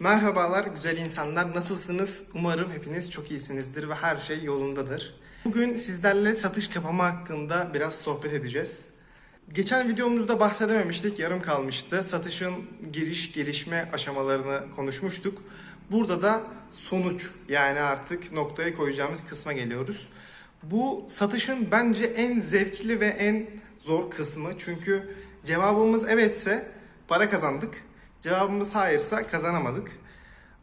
Merhabalar güzel insanlar nasılsınız? Umarım hepiniz çok iyisinizdir ve her şey yolundadır. Bugün sizlerle satış kapama hakkında biraz sohbet edeceğiz. Geçen videomuzda bahsedememiştik, yarım kalmıştı. Satışın giriş, gelişme aşamalarını konuşmuştuk. Burada da sonuç yani artık noktaya koyacağımız kısma geliyoruz. Bu satışın bence en zevkli ve en zor kısmı. Çünkü cevabımız evetse para kazandık. Cevabımız hayırsa kazanamadık.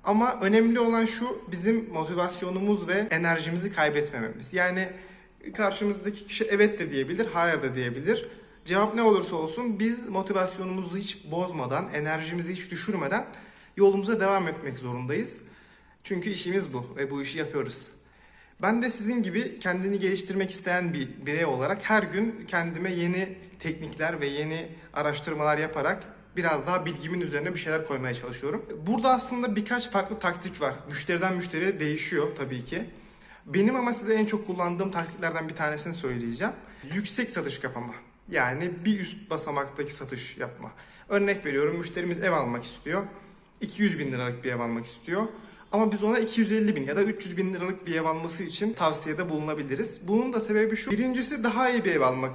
Ama önemli olan şu bizim motivasyonumuz ve enerjimizi kaybetmememiz. Yani karşımızdaki kişi evet de diyebilir, hayır da diyebilir. Cevap ne olursa olsun biz motivasyonumuzu hiç bozmadan, enerjimizi hiç düşürmeden yolumuza devam etmek zorundayız. Çünkü işimiz bu ve bu işi yapıyoruz. Ben de sizin gibi kendini geliştirmek isteyen bir birey olarak her gün kendime yeni teknikler ve yeni araştırmalar yaparak biraz daha bilgimin üzerine bir şeyler koymaya çalışıyorum. Burada aslında birkaç farklı taktik var. Müşteriden müşteriye değişiyor tabii ki. Benim ama size en çok kullandığım taktiklerden bir tanesini söyleyeceğim. Yüksek satış kapama. Yani bir üst basamaktaki satış yapma. Örnek veriyorum müşterimiz ev almak istiyor. 200 bin liralık bir ev almak istiyor. Ama biz ona 250 bin ya da 300 bin liralık bir ev alması için tavsiyede bulunabiliriz. Bunun da sebebi şu. Birincisi daha iyi bir ev almak.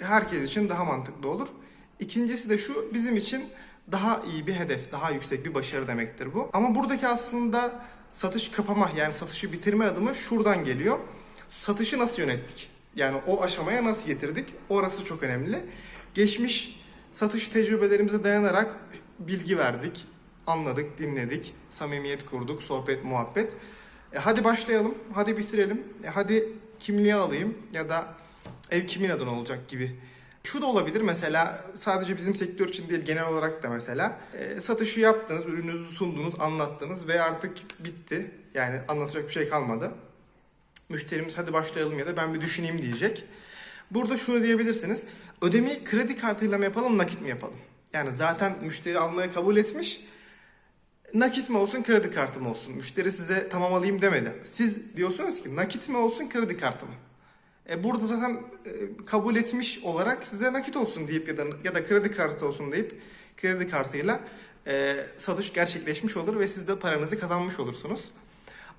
Herkes için daha mantıklı olur. İkincisi de şu bizim için daha iyi bir hedef, daha yüksek bir başarı demektir bu. Ama buradaki aslında satış kapama yani satışı bitirme adımı şuradan geliyor. Satışı nasıl yönettik? Yani o aşamaya nasıl getirdik? Orası çok önemli. Geçmiş satış tecrübelerimize dayanarak bilgi verdik, anladık, dinledik, samimiyet kurduk, sohbet, muhabbet. E, hadi başlayalım, hadi bitirelim, e, hadi kimliği alayım ya da ev kimin adına olacak gibi. Şu da olabilir mesela sadece bizim sektör için değil genel olarak da mesela e, satışı yaptınız, ürününüzü sundunuz, anlattınız ve artık bitti. Yani anlatacak bir şey kalmadı. Müşterimiz hadi başlayalım ya da ben bir düşüneyim diyecek. Burada şunu diyebilirsiniz. Ödemeyi kredi kartıyla mı yapalım, nakit mi yapalım? Yani zaten müşteri almayı kabul etmiş. Nakit mi olsun, kredi kartı mı olsun? Müşteri size tamam alayım demedi. Siz diyorsunuz ki nakit mi olsun, kredi kartı mı? E burada zaten e, kabul etmiş olarak size nakit olsun deyip ya da ya da kredi kartı olsun deyip kredi kartıyla e, satış gerçekleşmiş olur ve siz de paranızı kazanmış olursunuz.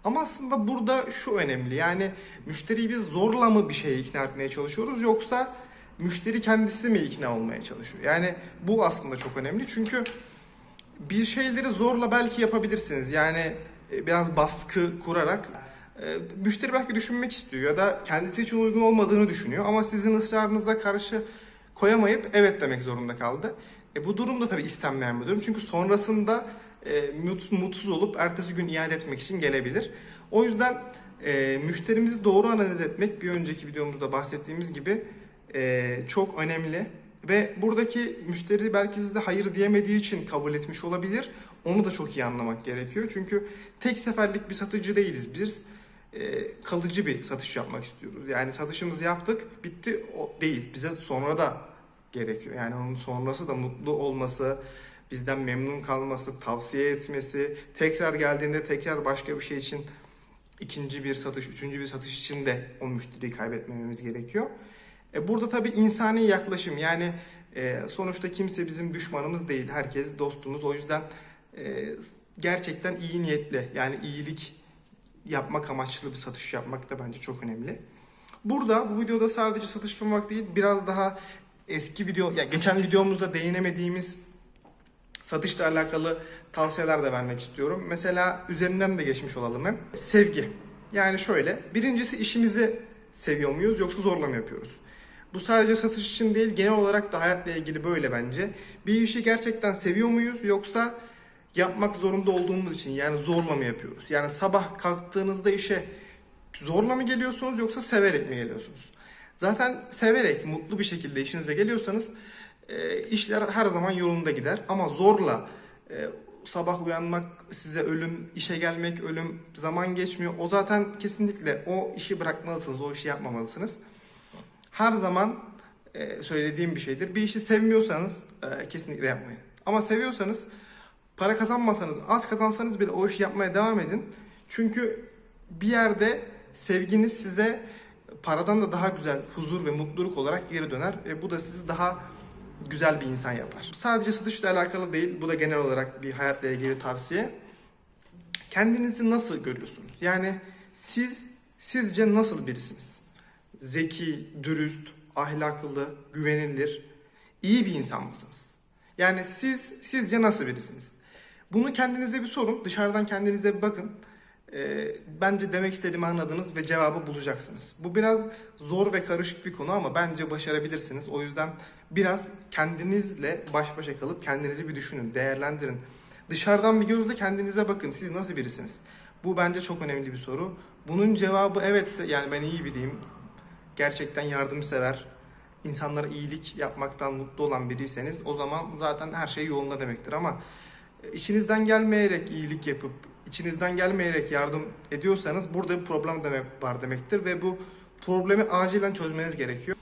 Ama aslında burada şu önemli yani müşteriyi biz zorla mı bir şeye ikna etmeye çalışıyoruz yoksa müşteri kendisi mi ikna olmaya çalışıyor? Yani bu aslında çok önemli çünkü bir şeyleri zorla belki yapabilirsiniz. Yani e, biraz baskı kurarak müşteri belki düşünmek istiyor ya da kendisi için uygun olmadığını düşünüyor ama sizin ısrarınıza karşı koyamayıp evet demek zorunda kaldı. E, bu durum da tabii istenmeyen bir durum çünkü sonrasında e, mut- mutsuz olup ertesi gün iade etmek için gelebilir. O yüzden e, müşterimizi doğru analiz etmek bir önceki videomuzda bahsettiğimiz gibi e, çok önemli. Ve buradaki müşteri belki size hayır diyemediği için kabul etmiş olabilir. Onu da çok iyi anlamak gerekiyor. Çünkü tek seferlik bir satıcı değiliz biz. E, kalıcı bir satış yapmak istiyoruz. Yani satışımızı yaptık, bitti o değil. Bize sonra da gerekiyor. Yani onun sonrası da mutlu olması, bizden memnun kalması, tavsiye etmesi, tekrar geldiğinde tekrar başka bir şey için ikinci bir satış, üçüncü bir satış için de o müşteriyi kaybetmememiz gerekiyor. E burada tabii insani yaklaşım yani e, sonuçta kimse bizim düşmanımız değil. Herkes dostumuz. O yüzden e, gerçekten iyi niyetli yani iyilik yapmak amaçlı bir satış yapmak da bence çok önemli. Burada bu videoda sadece satış yapmak değil biraz daha eski video ya geçen videomuzda değinemediğimiz satışla alakalı tavsiyeler de vermek istiyorum. Mesela üzerinden de geçmiş olalım hem. Sevgi. Yani şöyle, birincisi işimizi seviyor muyuz yoksa zorla mı yapıyoruz? Bu sadece satış için değil, genel olarak da hayatla ilgili böyle bence. Bir işi gerçekten seviyor muyuz yoksa yapmak zorunda olduğumuz için yani zorla mı yapıyoruz? Yani sabah kalktığınızda işe zorla mı geliyorsunuz yoksa severek mi geliyorsunuz? Zaten severek, mutlu bir şekilde işinize geliyorsanız e, işler her zaman yolunda gider. Ama zorla e, sabah uyanmak size ölüm, işe gelmek ölüm, zaman geçmiyor. O zaten kesinlikle o işi bırakmalısınız, o işi yapmamalısınız. Her zaman e, söylediğim bir şeydir. Bir işi sevmiyorsanız e, kesinlikle yapmayın. Ama seviyorsanız para kazanmasanız, az kazansanız bile o işi yapmaya devam edin. Çünkü bir yerde sevginiz size paradan da daha güzel huzur ve mutluluk olarak geri döner. Ve bu da sizi daha güzel bir insan yapar. Sadece satışla alakalı değil, bu da genel olarak bir hayatla ilgili tavsiye. Kendinizi nasıl görüyorsunuz? Yani siz sizce nasıl birisiniz? Zeki, dürüst, ahlaklı, güvenilir, iyi bir insan mısınız? Yani siz sizce nasıl birisiniz? Bunu kendinize bir sorun, dışarıdan kendinize bir bakın. Ee, bence demek istediğimi anladınız ve cevabı bulacaksınız. Bu biraz zor ve karışık bir konu ama bence başarabilirsiniz. O yüzden biraz kendinizle baş başa kalıp kendinizi bir düşünün, değerlendirin. Dışarıdan bir gözle kendinize bakın. Siz nasıl birisiniz? Bu bence çok önemli bir soru. Bunun cevabı evetse yani ben iyi biriyim. Gerçekten yardımsever, insanlara iyilik yapmaktan mutlu olan biriyseniz o zaman zaten her şey yolunda demektir ama e, işinizden gelmeyerek iyilik yapıp içinizden gelmeyerek yardım ediyorsanız burada bir problem demek var demektir ve bu problemi acilen çözmeniz gerekiyor.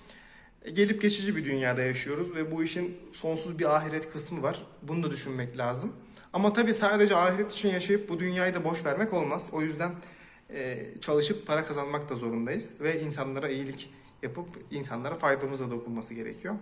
E, Gelip geçici bir dünyada yaşıyoruz ve bu işin sonsuz bir ahiret kısmı var. Bunu da düşünmek lazım. Ama tabii sadece ahiret için yaşayıp bu dünyayı da boş vermek olmaz. O yüzden e, çalışıp para kazanmak da zorundayız ve insanlara iyilik yapıp insanlara faydamıza dokunması gerekiyor.